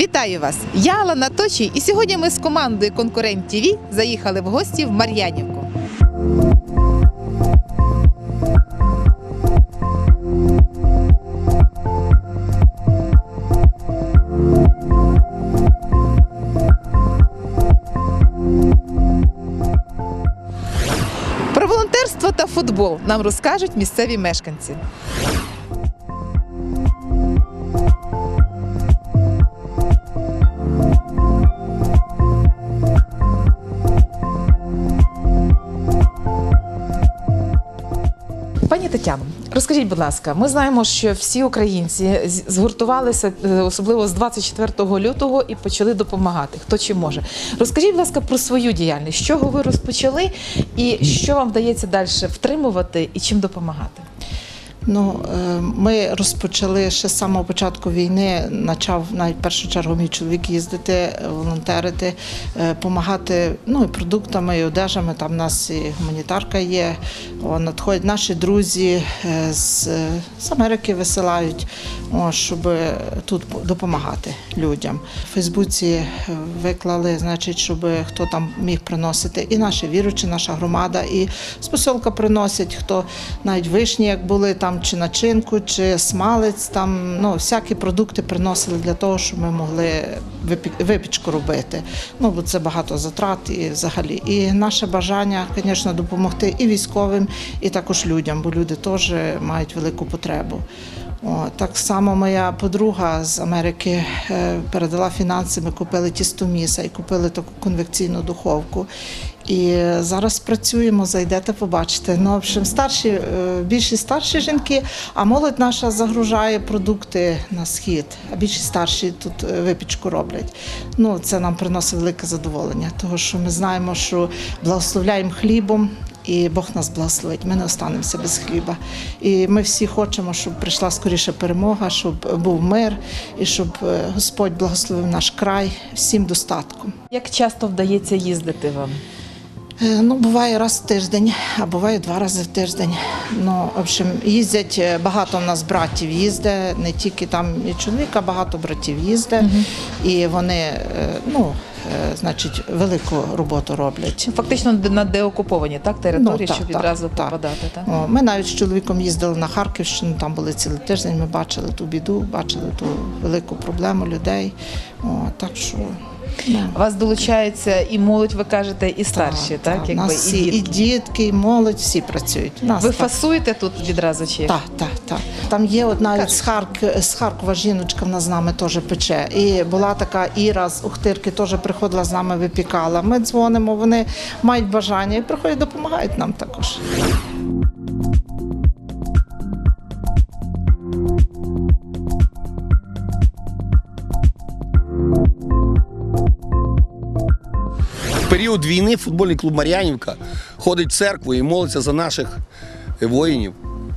Вітаю вас! Я Алана Точій, і сьогодні ми з командою Конкурент ТВ заїхали в гості в Мар'янівку. Про волонтерство та футбол нам розкажуть місцеві мешканці. Розкажіть, будь ласка, ми знаємо, що всі українці згуртувалися е, особливо з 24 лютого і почали допомагати. Хто чи може. Розкажіть, будь ласка, про свою діяльність. З чого ви розпочали, і що вам вдається далі втримувати і чим допомагати? Ну, е, ми розпочали ще з самого початку війни. Почав навіть першу чергу мій чоловік їздити, е, волонтерити, допомагати ну, і продуктами, і одежами. Там в нас і гуманітарка є. О, надходять наші друзі е, з, з Америки висилають, о, щоб тут допомагати людям. В Фейсбуці е, виклали, значить, щоб хто там міг приносити. І наші віручі, наша громада, і з посілка приносять, хто навіть вишні, як були там, чи начинку, чи смалець, там ну, всякі продукти приносили для того, щоб ми могли випічку робити. Ну, бо це багато затрат і взагалі. І наше бажання, звісно, допомогти і військовим, і також людям, бо люди теж мають велику потребу. О, так само моя подруга з Америки е, передала фінанси. Ми купили тістоміса і купили таку конвекційну духовку. І зараз працюємо, зайдете, побачите. Ну, в общем, старші, е, більшість старші жінки, а молодь наша загружає продукти на схід, а більшість старші тут е, випічку роблять. Ну, це нам приносить велике задоволення, тому що ми знаємо, що благословляємо хлібом. І Бог нас благословить, ми не останемося без хліба. І ми всі хочемо, щоб прийшла скоріше перемога, щоб був мир і щоб е, Господь благословив наш край всім достатком. Як часто вдається їздити вам? Е, Ну, буває раз в тиждень, а буває два рази в тиждень. Ну, в общем, їздять е, багато в нас братів їздить, не тільки там і чоловік, а багато братів їздить. І вони, е, ну, значить, велику роботу роблять. Фактично на деокуповані так території, Ну, так, щоб так, відразу так. попадати. Так? Ми навіть з чоловіком їздили на Харківщину, там були цілий тиждень. Ми бачили ту біду, бачили ту велику проблему людей. О, так що У вас долучаються і молодь, ви кажете, і старші, так? У Якби, нас всі, і дітки. дітки, і молодь, всі працюють. Нас Ви так. фасуєте тут відразу чи як? Так, так, так. Там є навіть з, Харк... з Харкова жіночка в нас з нами теж пече. І була така Іра з Ухтирки, теж приходила з нами, випікала. Ми дзвонимо, вони мають бажання і приходять, допомагають нам також. Період війни футбольний клуб Мар'янівка ходить в церкву і молиться за наших воїнів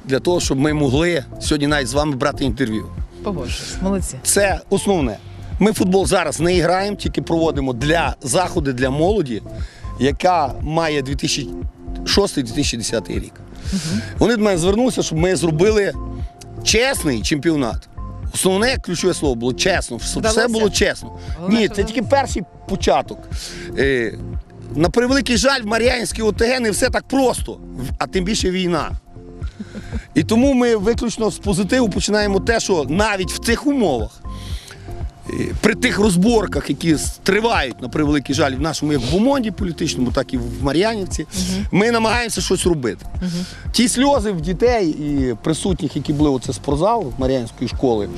для того, щоб ми могли сьогодні навіть з вами брати інтерв'ю. Погоджуюсь, молодці. Це основне. Ми футбол зараз не граємо, тільки проводимо для заходи для молоді, яка має 2006-2010 рік. Вони до мене звернулися, щоб ми зробили чесний чемпіонат. Основне ключове слово було чесно, щоб все було чесно. Головне, Ні, це тільки перший початок. На превеликий жаль, в Мар'янській ОТГ не все так просто, а тим більше війна. І тому ми виключно з позитиву починаємо те, що навіть в цих умовах, при тих розборках, які тривають, на превеликий жаль, в нашому як в Бумонді політичному, так і в Мар'янівці, ми намагаємося щось робити. Ті сльози в дітей і присутніх, які були оце спортзалу Мар'янської школи,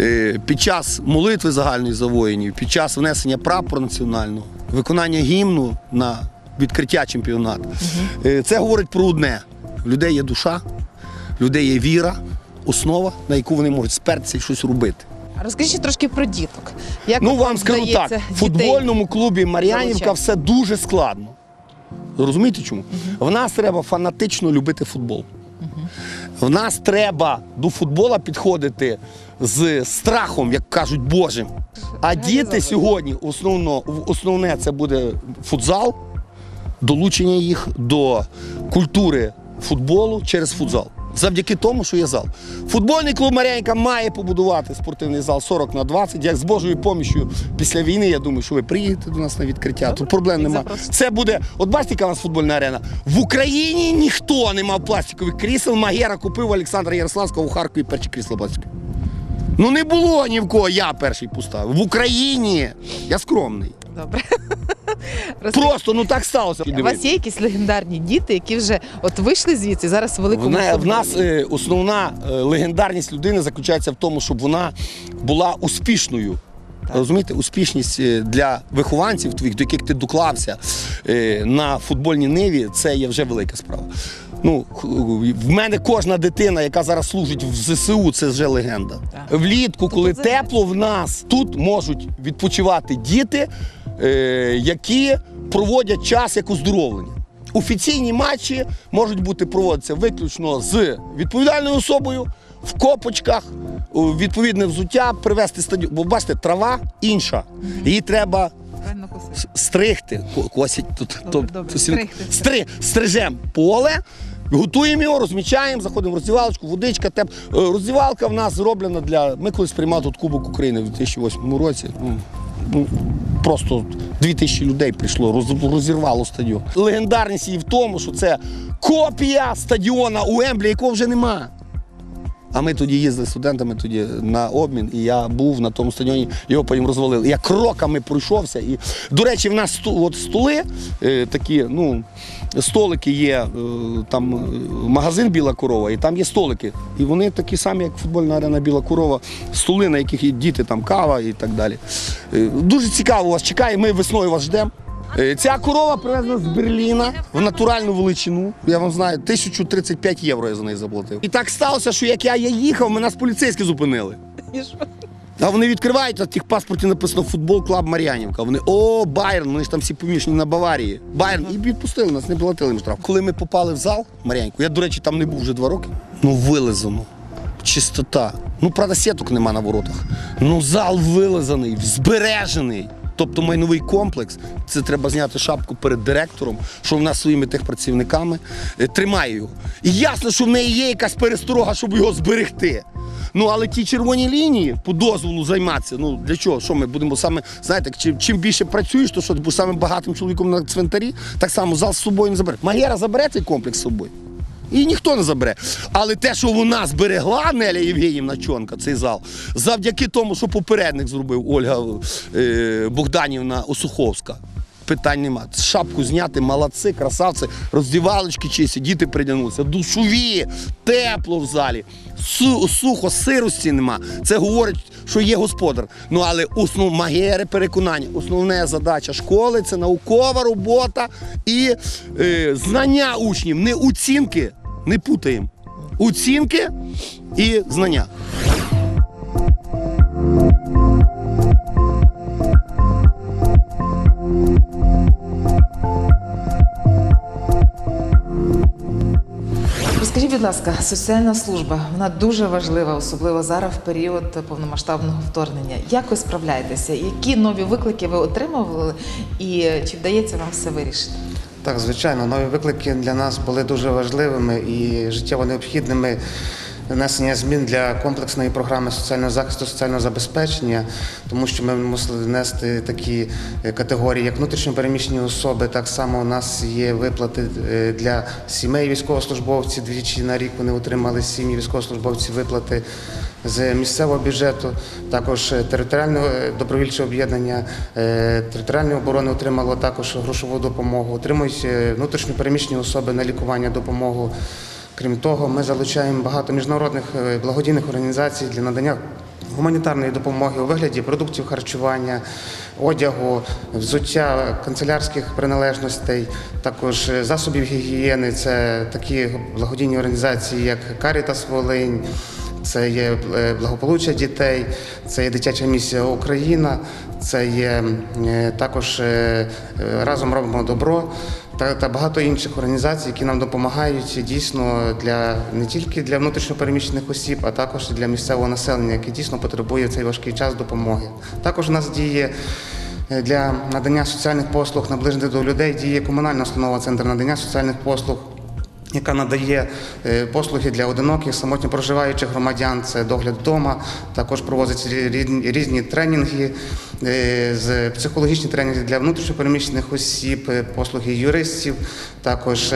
е, під час молитви загальної за воїнів, під час внесення прапору національного, виконання гімну на відкриття чемпіонату. Е, Це говорить про одне: в людей є душа, в людей є віра, основа, на яку вони можуть спертися і щось робити. Розкажіть трошки про діток. Як Ну вам скажу так, в футбольному клубі Мар'янівка все дуже складно. Розумієте чому? В нас треба фанатично любити футбол. В нас треба до футбола підходити з страхом, як кажуть, Божим. А діти сьогодні основно, основне це буде футзал, долучення їх до культури футболу через футзал. Завдяки тому, що є зал. Футбольний клуб Мар'янка має побудувати спортивний зал 40 на 20. Як з Божою поміччю після війни, я думаю, що ви приїдете до нас на відкриття. Тут проблем немає. Це буде, от бачите, яка у нас футбольна арена. В Україні ніхто не мав пластикових крісел. Магера купив Олександра Ярославського у Харкові перші крісла пластикові. Ну не було ні в кого, я перший поставив. В Україні я скромний. Добре. Просто ну так сталося. У вас є якісь легендарні діти, які вже от вийшли звідси зараз у великому В, в нас е, основна е, легендарність людини заключається в тому, щоб вона була успішною. Розумієте, успішність е, для вихованців твоїх, до яких ти доклався е, на футбольній ниві, це є вже велика справа. Ну, в мене кожна дитина, яка зараз служить в ЗСУ, це вже легенда. Так. Влітку, коли це тепло, в нас тут можуть відпочивати діти, е, які проводять час як оздоровлення. Офіційні матчі можуть бути проводитися виключно з відповідальною особою в копочках, у відповідне взуття, привезти стадіон. Бо бачите, трава інша. Її треба Правильно косити. с- стригти. Ко- Косять тут. Добре, добре, стригти. Стри, стрижем поле. Готуємо його, розмічаємо, заходимо в роздівалочку, водичка, теп. Е, Роздівалка в нас зроблена для. Ми колись приймали тут Кубок України в 2008 році. Ну, ну, просто дві тисячі людей прийшло, роз- розірвало стадіон. Легендарність її в тому, що це копія стадіона у Емблі, якого вже нема. А ми тоді їздили студентами тоді на обмін, і я був на тому стадіоні, його потім розвалили. Я кроками пройшовся. І, до речі, в нас от столи е, такі, ну, столики є, е, там е, магазин Біла корова, і там є столики. І вони такі самі, як футбольна арена Біла корова, столи, на яких є діти, там кава і так далі. Е, дуже цікаво вас чекає, ми весною вас ждемо. Ця корова привезена з Берліна в натуральну величину. Я вам знаю, 1035 євро я за неї заплатив. І так сталося, що як я, їхав, мене нас поліцейські зупинили. А вони відкривають, а в тих паспорті написано футбол клаб Мар'янівка. Вони о, Байерн, вони ж там всі помішані на Баварії. Байерн, і відпустили нас, не платили їм штраф. Коли ми попали в зал Мар'янівку, я, до речі, там не був вже два роки. Ну, вилизано. Чистота. Ну, правда, сіток нема на воротах. Ну, зал вилизаний, збережений. Тобто майновий комплекс, це треба зняти шапку перед директором, що в нас своїми техпрацівниками е, тримає його. І ясно, що в неї є якась пересторога, щоб його зберегти. Ну але ті червоні лінії по дозволу займатися. Ну для чого? Що ми будемо саме, знаєте, чим, чим більше працюєш, то що ти будеш самим багатим чоловіком на цвинтарі, так само зал з собою не забере. Магера забере цей комплекс з собою. І ніхто не забере. Але те, що вона зберегла Неля Євгенівна Чонка, цей зал, завдяки тому, що попередник зробив Ольга е, Богданівна Осуховська. Питань нема. Шапку зняти, молодці, красавці, роздівалочки чисті, діти придягнулися. Душові, тепло в залі, су, сухо, сирості нема. Це говорить, що є господар. Ну але основ магери переконання, основна задача школи це наукова робота і е, знання учнів, не оцінки, не путаємо. Оцінки і знання. Розкажіть, будь ласка, соціальна служба вона дуже важлива, особливо зараз в період повномасштабного вторгнення. Як ви справляєтеся? Які нові виклики ви отримували, і чи вдається вам все вирішити? Так, звичайно, нові виклики для нас були дуже важливими і життєво необхідними. Внесення змін для комплексної програми соціального захисту, соціального забезпечення, тому що ми мусили внести такі е, категорії, як внутрішньопереміщені особи. Так само у нас є виплати е, для сімей військовослужбовців. Двічі на рік вони отримали сім'ї військовослужбовців виплати з місцевого бюджету. Також е, територіальне добровільче об'єднання територіальної оборони отримало також грошову допомогу. Отримують внутрішньопереміщені особи на лікування допомогу. Крім того, ми залучаємо багато міжнародних е, благодійних організацій для надання гуманітарної допомоги у вигляді продуктів харчування, одягу, взуття, канцелярських приналежностей, також е, засобів гігієни. Це такі благодійні організації, як Caritas Волинь, це є е, благополуччя дітей, це є дитяча місія Україна, це є також разом робимо добро та, та багато інших організацій, які нам допомагають дійсно для не тільки для внутрішньопереміщених осіб, а також для місцевого населення, яке дійсно потребує цей важкий час допомоги. Також у нас діє. е, Для надання соціальних послуг наближених до людей діє комунальна установа Центр надання соціальних послуг яка надає е, послуги для одиноких самотньо проживаючих громадян. Це догляд вдома, також проводить різні, тренінги, е, психологічні тренінги для внутрішньопереміщених осіб, е, послуги юристів. Також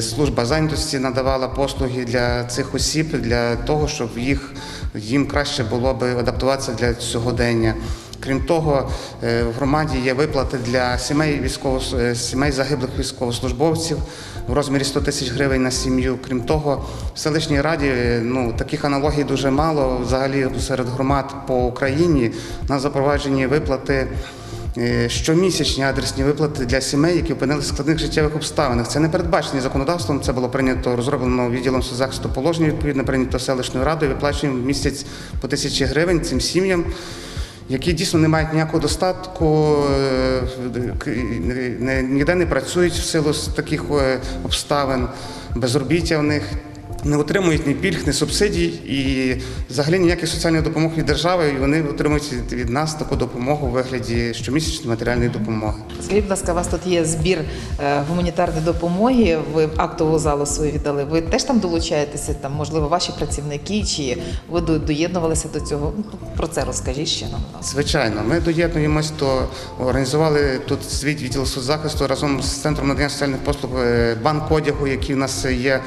служба зайнятості надавала послуги для цих осіб для того, щоб їх їм краще було би адаптуватися для сьогодення. Крім того, в громаді є виплати для сімей військово сімей загиблих військовослужбовців в розмірі 100 тисяч гривень на сім'ю. Крім того, в селищній раді ну таких аналогій дуже мало. Взагалі серед громад по Україні на запроваджені виплати. е, Щомісячні адресні виплати для сімей, які опинилися в складних життєвих обставинах. Це не передбачені законодавством. Це було прийнято розроблено відділом соцзахисту положення. Відповідно прийнято селищною радою. Виплачуємо в місяць по тисячі гривень цим сім'ям які дійсно не мають ніякого достатку, е, ніде не працюють в силу таких е, обставин, безробіття в них. Не отримують ні пільг, ні субсидій і взагалі ніяких соціальних допомог від держави. І вони отримують від- нас таку допомогу у вигляді щомісячної матеріальної допомоги. Скажіть, будь ласка, у вас тут є збір е, гуманітарної допомоги. Ви актову залу свою віддали. Ви теж там долучаєтеся? Там, можливо, ваші працівники, чи ви доєднувалися до цього? Ну, Про це розкажіть ще нам. Звичайно, ми доєднуємось, то організували тут свій відділ соцзахисту разом з центром надання соціальних послуг е, банк одягу, який в нас є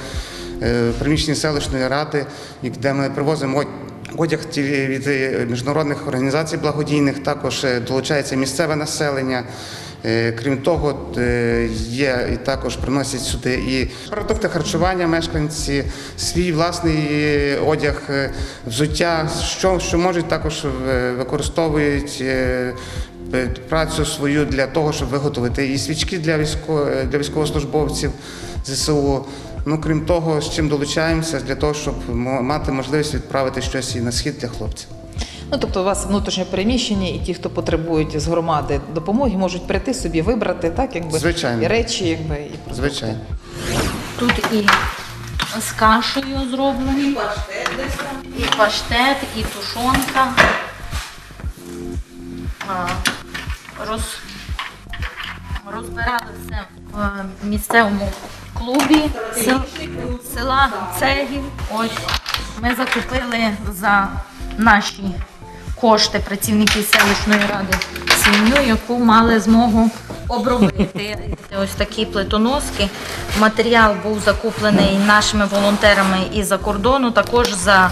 приміщенні селищної ради, де ми привозимо одяг від е, міжнародних організацій благодійних. Також е, долучається місцеве населення. Е, Крім того, е, є і також приносять сюди і продукти харчування мешканці, свій власний одяг, е, взуття, що, що можуть також використовують працю свою для того, щоб виготовити і свічки для військо, для військовослужбовців ЗСУ. Ну крім того, з чим долучаємося для того, щоб мати можливість відправити щось і на схід для хлопців. Ну, тобто, у вас внутрішнє переміщення, і ті, хто потребують з громади допомоги, можуть прийти собі, вибрати так, якби Звичайно. і речі, якби і продукти. Звичайно. Тут і з кашею зроблені, і паштет, і тушонка. А, Роз... Розбирали все в е, місцевому клубі сел- села Цегіль. Ось ми закупили за наші кошти працівники селищної ради сім'ю, яку мали змогу обробити. Ось такі плитоноски. Матеріал був закуплений нашими волонтерами із-за кордону, також за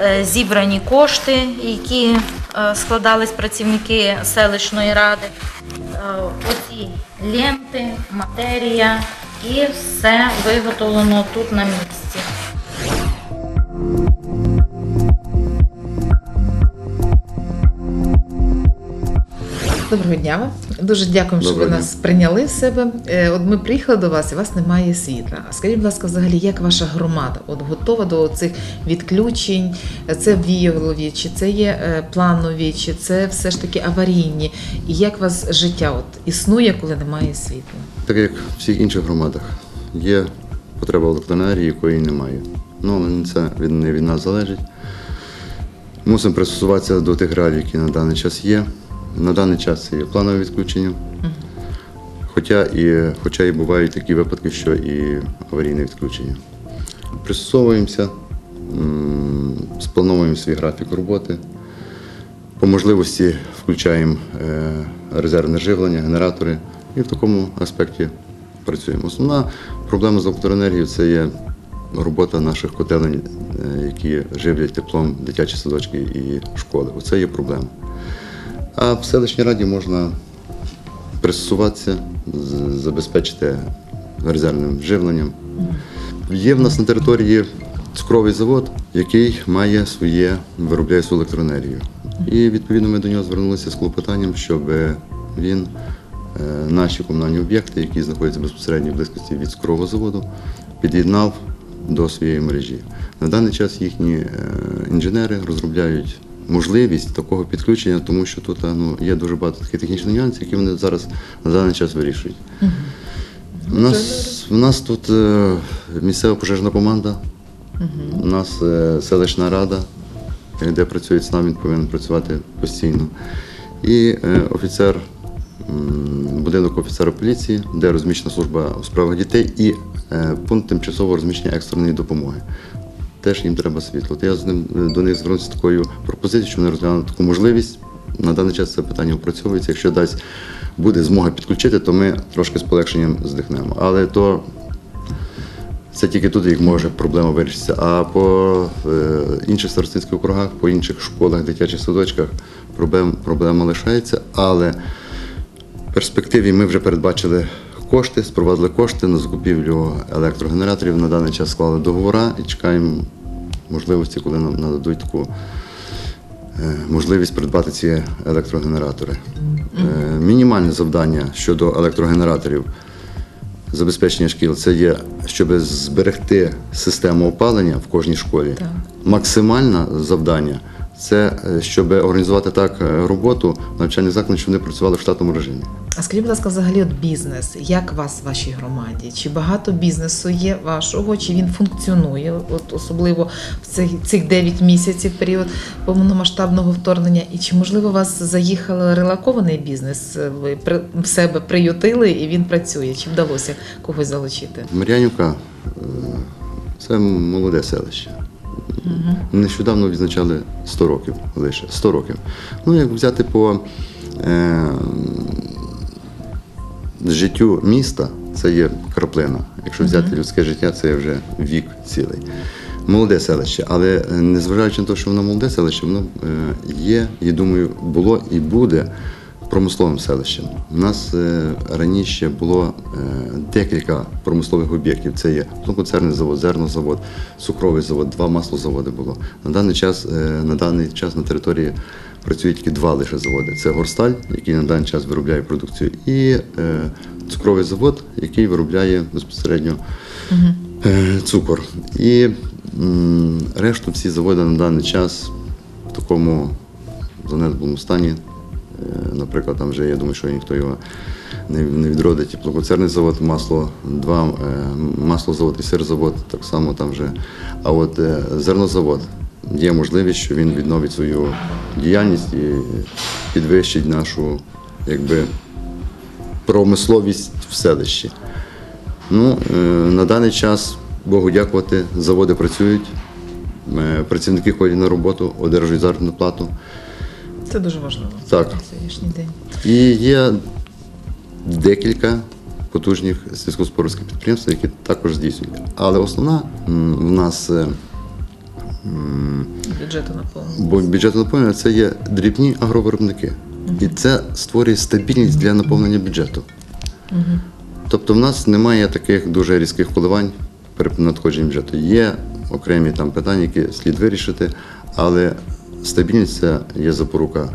е, зібрані кошти, які е, складались працівники селищної ради. Е, Оці ленти, матерія і все виготовлено тут на місці. Доброго дня. Дуже дякуємо, що ви Доброго нас прийняли в себе. Е, От ми приїхали до вас, і у вас немає світла. А скажіть, будь ласка, взагалі, як ваша громада? От готова до цих відключень? Це віялові, чи це є е, планові, чи це все ж таки аварійні? І як у вас життя от існує, коли немає світла? Так як в всіх інших громадах є потреба в електроенергії, якої немає. Ну, але це від, не від нас залежить. Мусимо пристосуватися до тих реалій, які на даний час є. На даний час є планове відключення. Хоча і, хоча і бувають такі випадки, що і аварійне відключення. Пристосовуємося, сплановуємо свій графік роботи. По можливості включаємо е, резервне живлення, генератори і в такому аспекті працюємо. Основна проблема з електроенергією це є робота наших котелень, е, які живлять теплом дитячі садочки і школи. Оце є проблема. А в селищній раді можна пристосуватися, забезпечити резервним живленням. Є в нас на території цукровий завод, який має своє, виробляє свою електроенергію. І відповідно ми до нього звернулися з клопотанням, щоб він е, наші комунальні об'єкти, які знаходяться безпосередньо в близькості від цукрового заводу, під'єднав до своєї мережі. На даний час їхні е, інженери розробляють можливість такого підключення, тому що тут ну, є дуже багато таких технічних нюансів, які вони зараз на даний час вирішують. У нас, у нас тут е, місцева пожежна команда, у нас е, селищна рада, де працюють з нами, він повинен працювати постійно. І е, офіцер, м, будинок офіцера поліції, де розміщена служба у справах дітей і е, пункт тимчасового розміщення екстреної допомоги. Теж їм треба світло. От я з ним е, до них звернувся такою пропозицією, що вони розглянуть таку можливість. На даний час це питання опрацьовується. Якщо дасть буде змога підключити, то ми трошки з полегшенням здихнемо. Але то це тільки тут як може проблема вирішитися. А по е, інших старостинських округах, по інших школах, дитячих садочках проблем, проблема лишається. Але в перспективі ми вже передбачили кошти, спровадили кошти на закупівлю електрогенераторів. На даний час склали договори і чекаємо можливості, коли нам нададуть таку е, можливість придбати ці електрогенератори. Е, Мінімальне завдання щодо електрогенераторів забезпечення шкіл це є, щоб зберегти систему опалення в кожній школі. Максимальне завдання це е, щоб організувати так е, роботу навчальних закладів, щоб вони працювали в штатному режимі. А скажіть, будь ласка, взагалі от бізнес, як вас в вашій громаді? Чи багато бізнесу є вашого, чи він функціонує, от особливо в цих, цих 9 місяців період повномасштабного вторгнення? І чи можливо у вас заїхав релакований бізнес? Ви при в себе приютили і він працює? Чи вдалося когось залучити? Мар'янівка е, це молоде селище. Нещодавно відзначали 100 років лише 100 років. Ну, як взяти по е, життю міста, це є краплина. Якщо взяти людське життя, це вже вік цілий. Молоде селище, але е, незважаючи на те, що воно молоде селище, воно е, є, і думаю, було і буде промисловим селищем. У нас е, раніше було е, декілька промислових об'єктів. Це є концерний завод, зернозавод, цукровий завод, два маслозаводи було. На даний час, е, на даний час на території працюють тільки два лише заводи. Це Горсталь, який на даний час виробляє продукцію, і цукровий завод, який виробляє безпосередньо цукор. І решту всі заводи на даний час в такому занедбаному стані. Е, Наприклад, там вже я думаю, що ніхто його не, відродить. Теплоконцерний завод, масло, два, е, маслозавод і сирзавод, так само там вже. А от е, зернозавод є можливість, що він відновить свою діяльність і підвищить нашу якби, промисловість в селищі. Ну, на даний час, Богу дякувати, заводи працюють, працівники ходять на роботу, одержують заробітну плату. Це дуже важливо Так. на сьогоднішній день. І є декілька потужних сільськогосподарських підприємств, які також здійснюють. Але основна м, в нас е, Бюджету наповнено. бо бюджет наповнення це є дрібні агровиробники. І це створює стабільність для наповнення бюджету. Тобто в нас немає таких дуже різких коливань при надходженні бюджету. Є окремі там питання, які слід вирішити, але стабільність це є запорука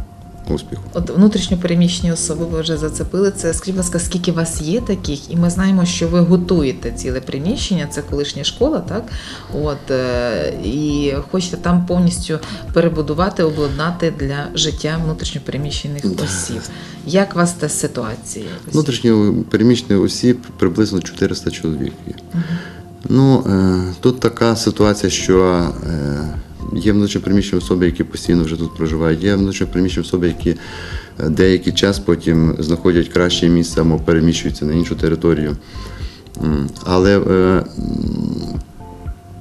успіху. От внутрішньо переміщені особи ви вже зацепили це. Скажіть, будь ласка, скільки вас є таких? І ми знаємо, що ви готуєте ціле приміщення, це колишня школа, так? От е, і хочете там повністю перебудувати, обладнати для життя внутрішньо переміщених осіб. Як у вас та ситуація? Внутрішньо переміщених осіб приблизно 400 чоловік є. Ну, е, тут така ситуація, що е, є внутрішньопереміщені особи, які постійно вже тут проживають, є внутрішньопереміщені особи, які е, деякий час потім знаходять краще місце або переміщуються на іншу територію. Але е,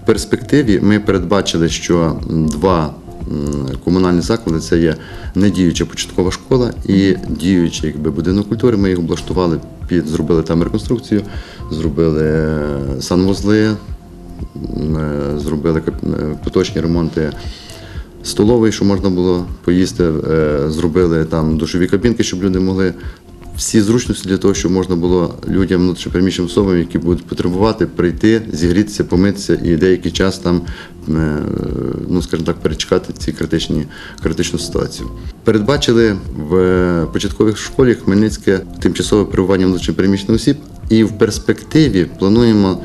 в перспективі ми передбачили, що два комунальні заклади це є недіюча початкова школа і діючий якби, будинок культури. Ми їх облаштували, під, зробили там реконструкцію, зробили е, санвузли, зробили кап- е, поточні ремонти столовий, що можна було поїсти, е, зробили там душові кабінки, щоб люди могли. Всі зручності для того, щоб можна було людям внутрішньопереміщеним особам, які будуть потребувати, прийти, зігрітися, помитися і деякий час там, е, ну скажімо так, перечекати ці критичні критичну ситуацію. Передбачили в початковій школі Хмельницьке тимчасове перебування внутрішньопереміщених осіб, і в перспективі плануємо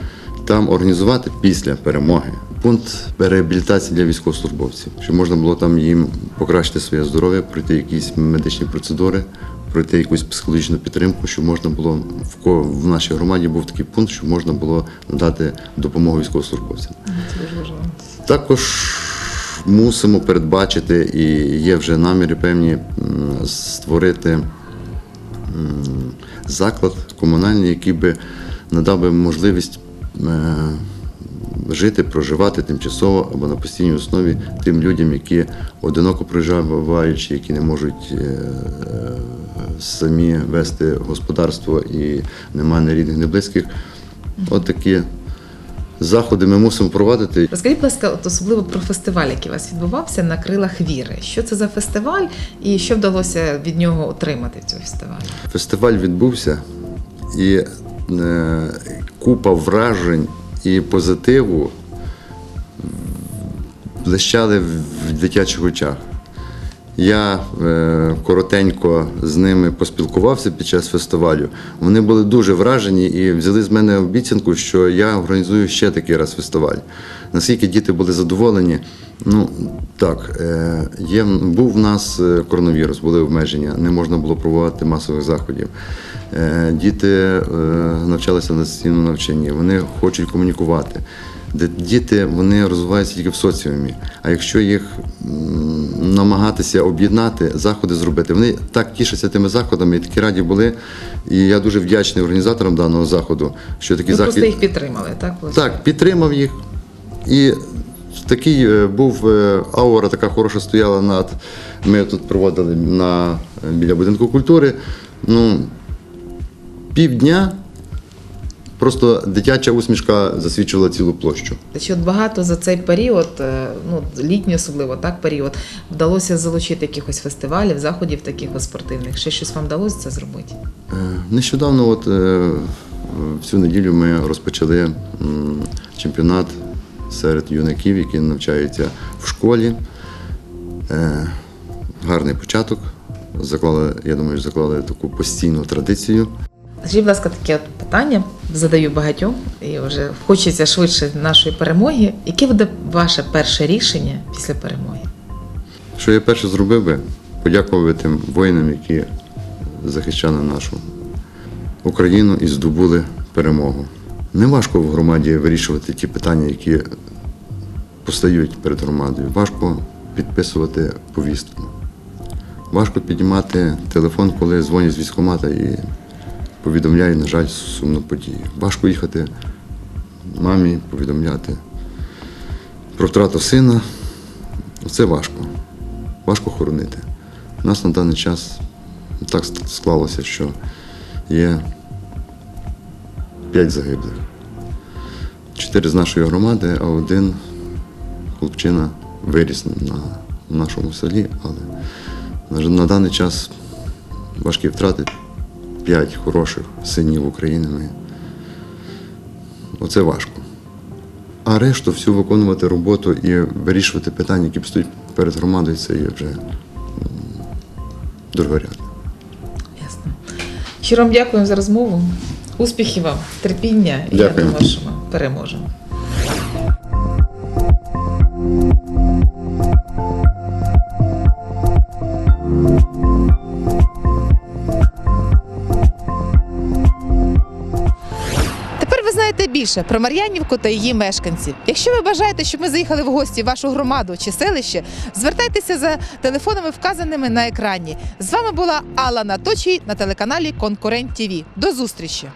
там організувати після перемоги пункт реабілітації для військовослужбовців, щоб можна було там їм покращити своє здоров'я, пройти якісь медичні процедури, пройти якусь психологічну підтримку, щоб можна було в ко- в нашій громаді був такий пункт, щоб можна було надати допомогу військовослужбовцям. Також мусимо передбачити і є вже наміри певні створити заклад комунальний, який би надав би можливість жити, проживати тимчасово або на постійній основі тим людям, які одиноко проживають, які не можуть е, самі вести господарство і немає ні рідних, ні близьких. От такі заходи ми мусимо проводити. Розкажіть, будь ласка, от особливо про фестиваль, який у вас відбувався на крилах віри. Що це за фестиваль і що вдалося від нього отримати цього фестивалю? Фестиваль відбувся і е, купа вражень і позитиву блищали в дитячих очах. Я е, коротенько з ними поспілкувався під час фестивалю. Вони були дуже вражені і взяли з мене обіцянку, що я організую ще такий раз фестиваль. Наскільки діти були задоволені, ну так, е, є, був в нас е, коронавірус, були обмеження, не можна було проводити масових заходів. Е, Діти навчалися на дистанційному навчанні, вони хочуть комунікувати. Діти вони розвиваються тільки в соціумі. А якщо їх намагатися об'єднати, заходи зробити, вони так тішаться тими заходами і такі раді були. І я дуже вдячний організаторам даного заходу, що такі Ви захід просто їх підтримали, так? так підтримав їх. І такий е, був е, аура, така хороша стояла над. Ми тут проводили на, біля будинку культури. Ну, півдня просто дитяча усмішка засвідчувала цілу площу. От багато за цей період, е, ну літній особливо так період, вдалося залучити якихось фестивалів, заходів таких спортивних? Ще щось вам вдалося це зробити? Е, Нещодавно, от е, в цю неділю, ми розпочали чемпіонат серед юнаків, які навчаються в школі. Е, Гарний початок. Заклали, я думаю, заклали таку постійну традицію. Скажіть, будь ласка, таке от питання задаю багатьом, і вже хочеться швидше нашої перемоги. Яке буде ваше перше рішення після перемоги? Що я перше зробив би, подякувати тим воїнам, які захищали нашу Україну і здобули перемогу. Неважко в громаді вирішувати ті питання, які постають перед громадою. Важко підписувати повістку. Важко піднімати телефон, коли дзвонять з військкомата і повідомляють, на жаль, сумну подію. Важко їхати мамі, повідомляти про втрату сина. Це важко. Важко хоронити. У нас на даний час так склалося, що є п'ять загиблих. Чотири з нашої громади, а один хлопчина виріс на нашому селі, але на, даний час важкі втрати. П'ять хороших синів України. Ми. Оце важко. А решту всю виконувати роботу і вирішувати питання, які стоять перед громадою, це є вже другорядно. Ясно. Щиро дякую за розмову. Успіхів вам, терпіння, і Дякую. я думаю, що ми переможемо. Тепер ви знаєте більше про Мар'янівку та її мешканців. Якщо ви бажаєте, щоб ми заїхали в гості в вашу громаду чи селище, звертайтеся за телефонами, вказаними на екрані. З вами була Алла Наточій на телеканалі Конкурент ТІВІ. До зустрічі!